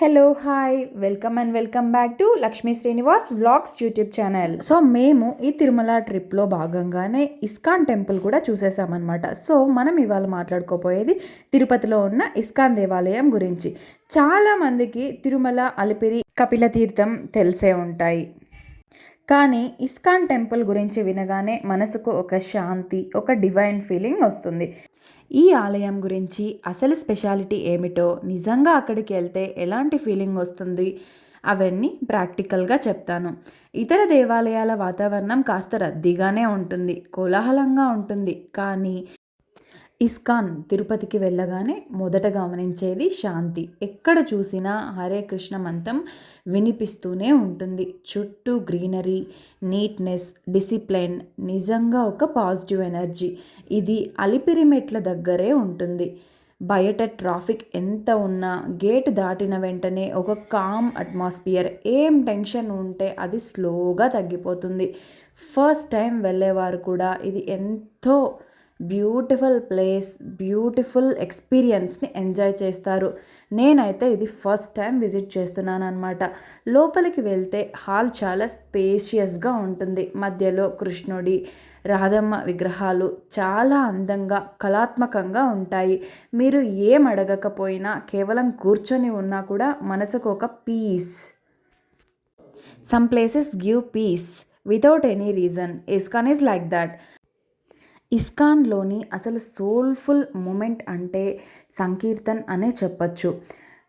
Hello hi welcome and welcome back to Lakshmi Srinivas vlogs YouTube channel so మేము ఈ తిరుమల ట్రిప్లో భాగంగానే ISKCON temple కూడా చూసేసామన్నమాట. సో మనం ఇవాళ మాట్లాడుకోపోయేది తిరుపతిలో ఉన్న ఇస్కాన్ దేవాలయం గురించి. చాలామందికి తిరుమల అలిపిరి కపిల తీర్థం తెలిసే ఉంటాయి. కానీ ఇస్కాన్ టెంపుల్ గురించి వినగానే మనసుకు ఒక శాంతి ఒక డివైన్ ఫీలింగ్ వస్తుంది. ఈ ఆలయం గురించి అసలు స్పెషాలిటీ ఏమిటో నిజంగా అక్కడికి వెళ్తే ఎలాంటి ఫీలింగ్ వస్తుంది అవన్నీ ప్రాక్టికల్గా చెప్తాను. ఇతర దేవాలయాల వాతావరణం కాస్త రద్దీగానే ఉంటుంది కోలాహలంగా ఉంటుంది కానీ ఇస్కాన్ తిరుపతికి వెళ్ళగానే మొదట గమనించేది శాంతి. ఎక్కడ చూసినా హరే కృష్ణ మంతం వినిపిస్తూనే ఉంటుంది. చుట్టూ గ్రీనరీ నీట్నెస్ డిసిప్లైన్ నిజంగా ఒక పాజిటివ్ ఎనర్జీ. ఇది అలిపిరి మెట్ల దగ్గరే ఉంటుంది. బయట ట్రాఫిక్ ఎంత ఉన్నా గేట్ దాటిన వెంటనే ఒక కామ్ అట్మాస్ఫియర్. ఏం టెన్షన్ ఉంటే అది స్లోగా తగ్గిపోతుంది. ఫస్ట్ టైం వెళ్ళేవారు కూడా ఇది ఎంతో బ్యూటిఫుల్ ప్లేస్ బ్యూటిఫుల్ ఎక్స్పీరియన్స్ని ఎంజాయ్ చేస్తారు. నేనైతే ఇది ఫస్ట్ టైం విజిట్ చేస్తున్నాను అనమాట లోపలికి వెళ్తే హాల్ చాలా స్పేషియస్గా ఉంటుంది. మధ్యలో కృష్ణుడి రాధమ్మ విగ్రహాలు చాలా అందంగా కళాత్మకంగా ఉంటాయి. మీరు ఏం అడగకపోయినా కేవలం కూర్చొని ఉన్నా కూడా మనసుకు ఒక peace some places give peace without any reason ISKCON is like that ఇస్కాన్లోని అసలు సోల్ఫుల్ మూమెంట్ అంటే సంకీర్తన్ అనే చెప్పచ్చు.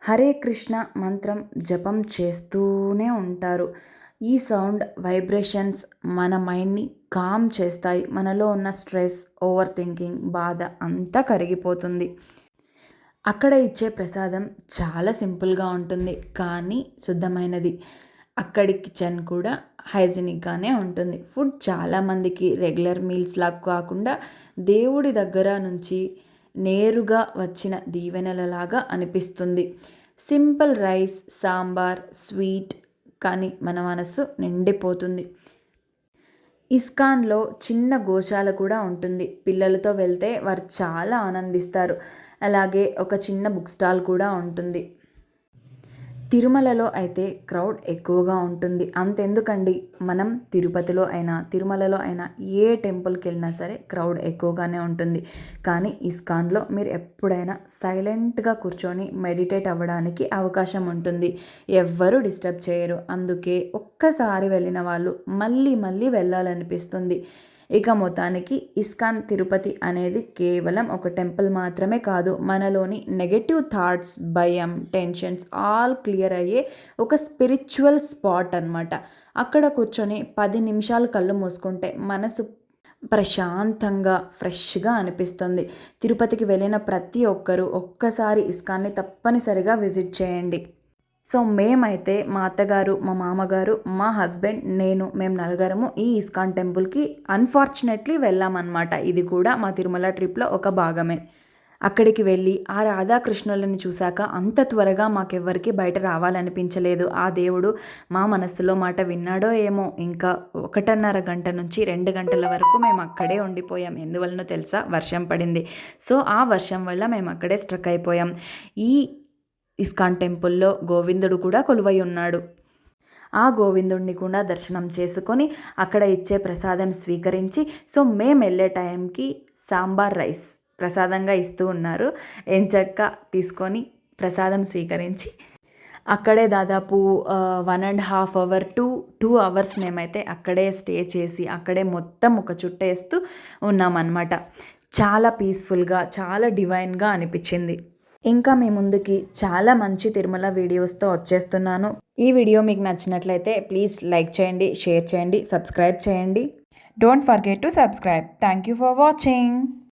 హరే కృష్ణ మంత్రం జపం చేస్తూనే ఉంటారు. ఈ సౌండ్ వైబ్రేషన్స్ మన మైండ్ని కామ్ చేస్తాయి. మనలో ఉన్న స్ట్రెస్ ఓవర్ థింకింగ్ బాధ అంతా కరిగిపోతుంది. అక్కడ ఇచ్చే ప్రసాదం చాలా సింపుల్గా ఉంటుంది. కానీ శుద్ధమైనది. అక్కడి కిచెన్ కూడా హైజీనిక్గానే ఉంటుంది. ఫుడ్ చాలామందికి రెగ్యులర్ మీల్స్ లాగా కాకుండా దేవుడి దగ్గర నుంచి నేరుగా వచ్చిన దీవెనలలాగా అనిపిస్తుంది. సింపుల్ రైస్ సాంబార్ స్వీట్ కానీ మన మనసు నిండిపోతుంది. ఇస్కాన్లో చిన్న గోశాల కూడా ఉంటుంది. పిల్లలతో వెళ్తే వారు చాలా ఆనందిస్తారు. అలాగే ఒక చిన్న బుక్ స్టాల్ కూడా ఉంటుంది. తిరుమలలో అయితే క్రౌడ్ ఎక్కువగా ఉంటుంది. అంతెందుకండి? మనం తిరుపతిలో అయినా తిరుమలలో అయినా ఏ టెంపుల్కి వెళ్ళినా సరే క్రౌడ్ ఎక్కువగానే ఉంటుంది. కానీ ఇస్కాన్లో మీరు ఎప్పుడైనా సైలెంట్గా కూర్చొని మెడిటేట్ అవ్వడానికి అవకాశం ఉంటుంది. ఎవ్వరూ డిస్టర్బ్ చేయరు. అందుకే ఒక్కసారి వెళ్ళిన వాళ్ళు మళ్ళీ మళ్ళీ వెళ్ళాలనిపిస్తుంది. ఇక మొత్తానికి ఇస్కాన్ తిరుపతి అనేది కేవలం ఒక టెంపుల్ మాత్రమే కాదు మనలోని నెగటివ్ థాట్స్ భయం టెన్షన్స్ ఆల్ క్లియర్ అయ్యే ఒక స్పిరిచువల్ స్పాట్ అనమాట అక్కడ కూర్చొని పది నిమిషాలు కళ్ళు మూసుకుంటే మనసు ప్రశాంతంగా ఫ్రెష్గా అనిపిస్తుంది. తిరుపతికి వెళ్ళిన ప్రతి ఒక్కరూ ఒక్కసారి ఇస్కాన్ని తప్పనిసరిగా విజిట్ చేయండి. సో మేమైతే మా అత్తగారు మా మామగారు మా హస్బెండ్ నేను మేము నలుగురము ఈ ఇస్కాన్ టెంపుల్కి అన్ఫార్చునేట్లీ వెళ్ళామన్నమాట. ఇది కూడా మా తిరుమల ట్రిప్లో ఒక భాగమే. అక్కడికి వెళ్ళి ఆ రాధాకృష్ణులను చూశాక అంత త్వరగా మాకెవ్వరికి బయట రావాలనిపించలేదు. ఆ దేవుడు మా మనస్సులో మాట విన్నాడో ఏమో? ఇంకా ఒకటిన్నర గంట నుంచి రెండు గంటల వరకు మేము అక్కడే ఉండిపోయాం. ఎందువలనో తెలుసా? వర్షం పడింది. సో ఆ వర్షం వల్ల మేము అక్కడే స్ట్రక్ అయిపోయాం. ఈ ఇస్కాన్ టెంపుల్లో గోవిందుడు కూడా కొలువై ఉన్నాడు. ఆ గోవిందుడిని కూడా దర్శనం చేసుకొని అక్కడ ఇచ్చే ప్రసాదం స్వీకరించి సో మేము వెళ్ళే టైంకి సాంబార్ రైస్ ప్రసాదంగా ఇస్తూ ఉన్నారు. ఎంచక్క తీసుకొని ప్రసాదం స్వీకరించి అక్కడే దాదాపు one and half hour to two hours మేమైతే అక్కడే స్టే చేసి అక్కడే మొత్తం ఒక చుట్టేస్తూ ఉన్నామన్నమాట. చాలా పీస్ఫుల్గా చాలా డివైన్గా అనిపించింది. ఇంకా మీ ముందుకి చాలా మంచి తిరుమల వీడియోస్తో వచ్చేస్తున్నాను. ఈ వీడియో మీకు నచ్చినట్లయితే ప్లీజ్ లైక్ చేయండి షేర్ చేయండి సబ్స్క్రైబ్ చేయండి. Don't forget to subscribe. Thank you for watching.